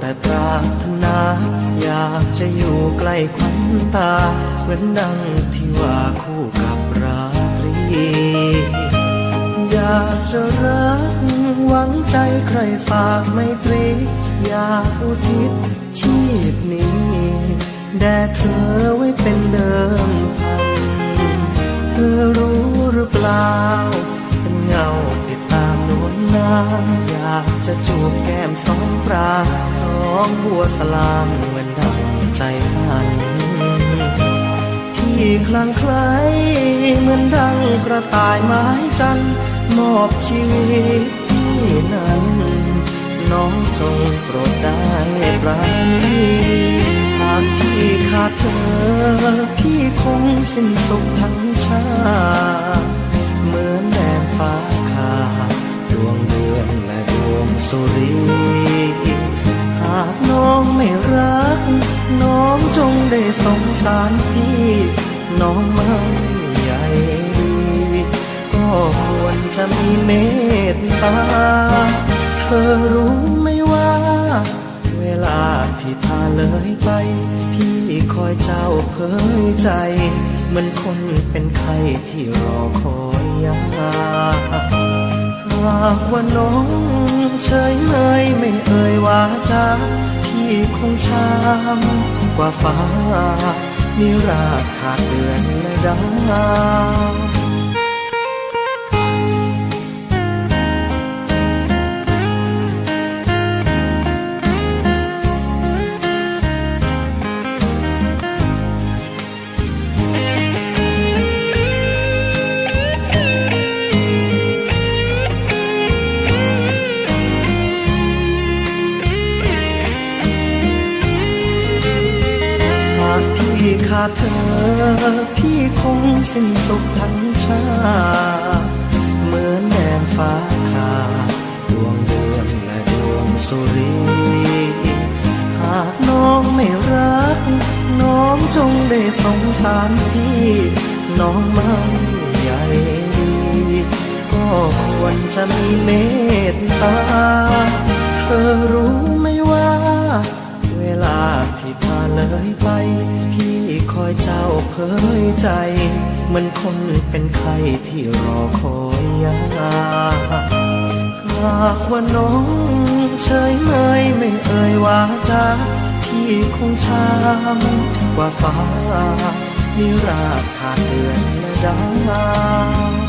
แต่ปรารถนาอยากจะอยู่ใกล้ควันตา เหมือนดังที่ว่าคู่กับราตรี อยากจะรักหวังใจใครฝากไม่ตรี อยากอุทิศชีพนี้ แด่เธอไว้เป็น วลน้ำอยากจะจูบแก้มสองปรางสองบัวสลามเหมือนดังใจพันพี่คลั่งไคล้เหมือนดังกระต่ายไม้จันมอบชีวิตพี่นั้น น้องจงโปรดได้ปราณีหากพี่ขาดเธอ พี่คงสิ้นสุขทั้งชาติ องไม่รัก น้องจงได้สงสารพี่ น้องไม่ใหญ่ดี ก็ควรจะมีเมตตา เธอรู้ไหมว่า เวลาที่พาเลยไป พี่คอยเจ้าเผยใจเหมือนคนเป็นไข้ที่รอคอยยาหากว่าน้องเฉยเลยไม่เอ่ยว่าจา คงช้ำกว่าฟ้า มีรากขาดเดือนและดาว ขาดเธอ พี่คงสิ้นสุขทั้งชา เหมือนแดนฟ้าขาดดวงเดือนและดวงสุรี หากน้องไม่รัก น้องจงได้สงสารพี่ น้องไม่ใหญ่ดี ก็ควรจะมีเมตตา เธอรู้ ยไป พี่คอยเจ้าเผยใจมือนคนเป็นไข้ที่รอคอยยาหากว่าน้องเฉยเลยไม่เอ่ยว่าจาพี่คงช้ำกว่าฟ้ามีรากขาดเดือนและดาว